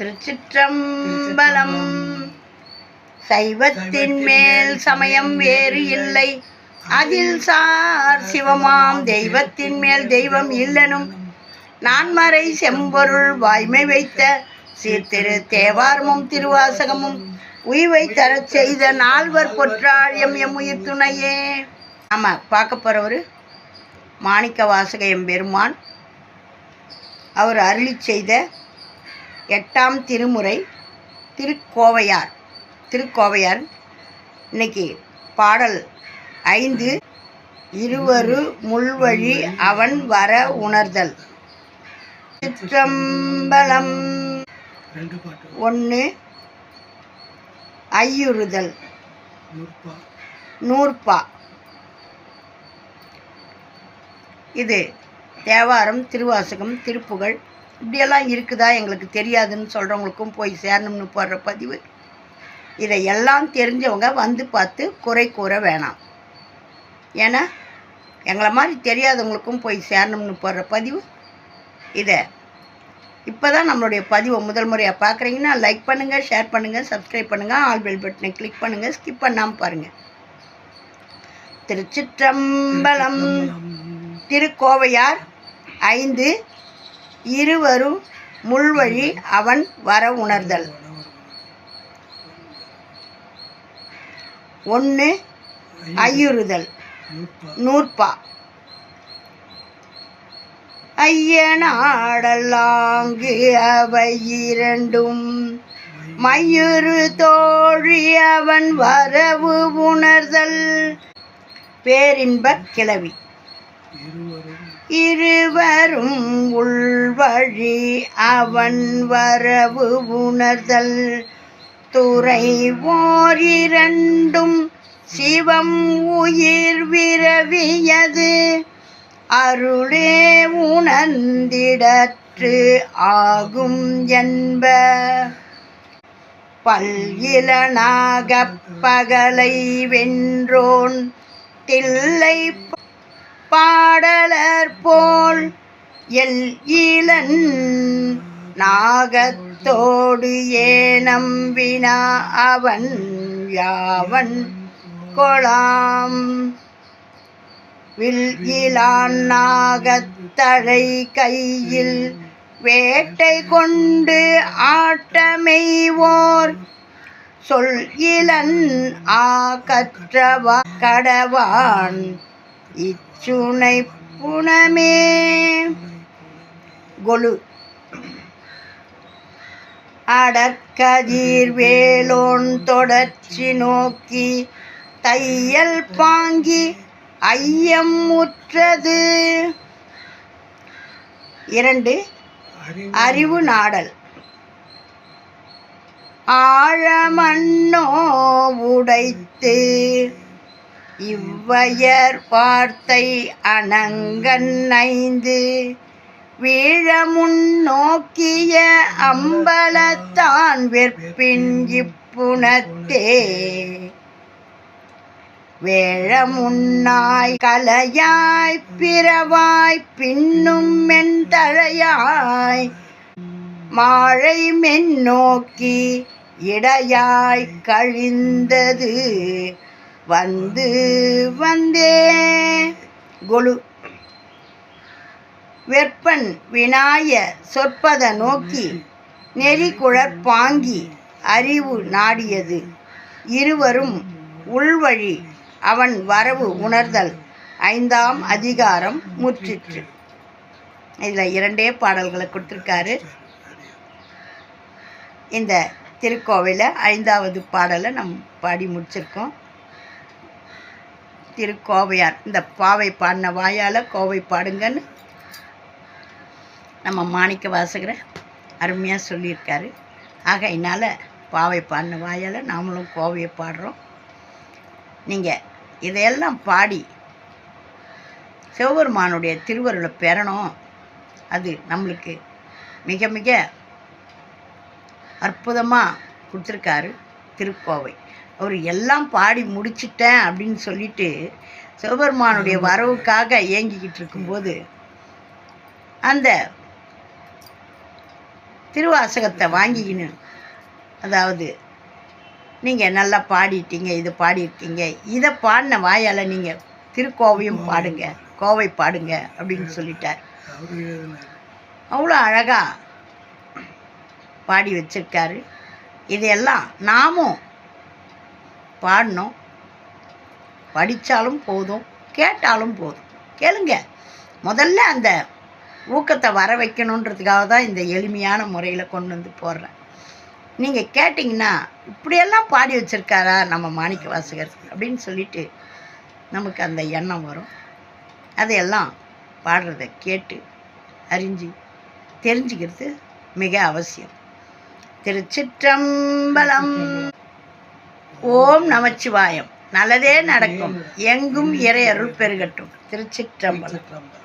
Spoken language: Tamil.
திருச்சிற்றம்பலம். சைவத்தின் மேல் சமயம் வேறு இல்லை. அதில் சார் சிவமாம் தெய்வத்தின் மேல் தெய்வம் இல்லனும். நான்மறை செம்பொருள் வாய்மை வைத்த சீர்திரு தேவாரமும் திருவாசகமும் உய்வை தரச் செய்த நால்வர் பொற்றாழியம் எம் உயிர் துணையே. ஆமாம் பார்க்க போகிறவர் மாணிக்க வாசக எம்பெருமான். அவர் அருளி செய்த எட்டாம் திருமுறை திருக்கோவையார். திருக்கோவையார். இன்னைக்கு பாடல் ஐந்து. இருவரு முள்வழி அவன் வர உணர்தல். சிற்றம்பலம் ஒன்று ஐயுறுதல். நூற்பா. இது தேவாரம் திருவாசகம் திருப்புகழ் இப்படியெல்லாம் இருக்குதா எங்களுக்கு தெரியாதுன்னு சொல்கிறவங்களுக்கும் போய் சேரணும்னு போடுற பதிவு. இதை எல்லாம் தெரிஞ்சவங்க வந்து பார்த்து குறை கூற வேணாம். ஏன்னா எங்களை மாதிரி தெரியாதவங்களுக்கும் போய் சேரணும்னு போடுற பதிவு. இதை இப்போ தான் நம்மளுடைய பதிவை முதல் முறையாக பார்க்குறீங்கன்னா லைக் பண்ணுங்கள் ஷேர் பண்ணுங்கள் சப்ஸ்கிரைப் பண்ணுங்கள் ஆல் பெல் பட்டனை கிளிக் பண்ணுங்கள் ஸ்கிப் பண்ணாமல் பாருங்கள் திருச்சிற்றம்பலம். திருக்கோவையார் ஐந்து இருவரும் முள்வழி அவன் வர உணர்தல். ஒன்று ஐயுறுதல். நூற்பா. ஐயனாடலாங்கு அவை இரண்டும். மயூரு தோழி அவன் வரவு உணர்தல். பேரின்பக் கிளவி. இருவரும் உள்வழி அவன் வரவு உணர்தல். துறை ஓரிரண்டும் சிவம் உயிர் விரவியது. அருளே உணர்ந்திடற்று ஆகும் என்ப. பல்இலனாகப் பகலை வென்றோன் தில்லை பாடல எல் இளன் நாகத்தோடு ஏனம் வினா அவன் யாவன் கொளாம். வில் இலான் நாகத்தழை கையில் வேட்டை கொண்டு ஆட்டமெய்வோர். சொல் இளன் ஆ கற்றவா கடவான் இச்சுனை புனமே. கொலு. அடற்கதிர் வேலோன் தொடர்ச்சி நோக்கி தையல் பாங்கி ஐயம் முற்றது. இரண்டு அறிவு நாடல். ஆழமண்ணோ உடைத்து இவ்வையர் வார்த்தை அணங்கன் ஐந்து. வீழமுன் நோக்கிய அம்பலத்தான் வெற்பின் இப்புணத்தே வேழமுன்னாய் கலையாய் பிறவாய் பின்னும் மென்தழையாய். மாழை மென்னோக்கி இடையாய் கழிந்தது. வந்து வந்தே. கொலு வெப்பன் வினாய சொற்பத நோக்கி நெறிகுழற் பாங்கி அறிவு நாடியது. இருவரும் உள்வழி அவன் வரவு உணர்தல். ஐந்தாம் அதிகாரம் முற்றிற்று. இதில் இரண்டே பாடல்களை கொடுத்துருக்காரு. இந்த திருக்கோவையில் ஐந்தாவது பாடலை நம் பாடி முடிச்சிருக்கோம். திருக்கோவையார் இந்த பாவை பாடின வாயால் கோவை பாடுங்கன்னு நம்ம மாணிக்க வாசகரை அருமையாக சொல்லியிருக்காரு. ஆகையினால் பாவை பாடின வாயால் நாமளும் கோவையை பாடுறோம். நீங்கள் இதையெல்லாம் பாடி சிவபெருமானுடைய திருவருளை பெறணும். அது நம்மளுக்கு மிக மிக அற்புதமாக கொடுத்துருக்காரு திருக்கோவை. அவர் எல்லாம் பாடி முடிச்சிட்டேன் அப்படின்னு சொல்லிட்டு சிவபெருமானுடைய வரவுக்காக ஏங்கிக்கிட்டு இருக்கும்போது அந்த திருவாசகத்தை வாங்கிக்கின்னு அதாவது நீங்கள் நல்லா பாடிட்டீங்க இது பாடியிருக்கீங்க இதை பாடின வாயால் நீங்கள் திருக்கோவையும் பாடுங்க கோவை பாடுங்க அப்படின்னு சொல்லிட்டார். அவ்வளோ அழகாக பாடி வச்சிருக்காரு. இதையெல்லாம் நாமும் பாடணும். படித்தாலும் போதும் கேட்டாலும் போதும். கேளுங்க. முதல்ல அந்த ஊக்கத்தை வர வைக்கணுன்றதுக்காக தான் இந்த எளிமையான முறையில் கொண்டு வந்து போடுறேன். நீங்கள் கேட்டிங்கன்னா இப்படியெல்லாம் பாடி வச்சுருக்காரா நம்ம மாணிக்க வாசகர் அப்படின்னு சொல்லிட்டு நமக்கு அந்த எண்ணம் வரும். அதையெல்லாம் பாடுறத கேட்டு அறிஞ்சு தெரிஞ்சுக்கிறது மிக அவசியம். திருச்சிற்றம்பலம். ஓம் நமச்சிவாயம். நல்லதே நடக்கும். எங்கும் இறை அருள் பெருகட்டும். திருச்சிற்றம்பலம்.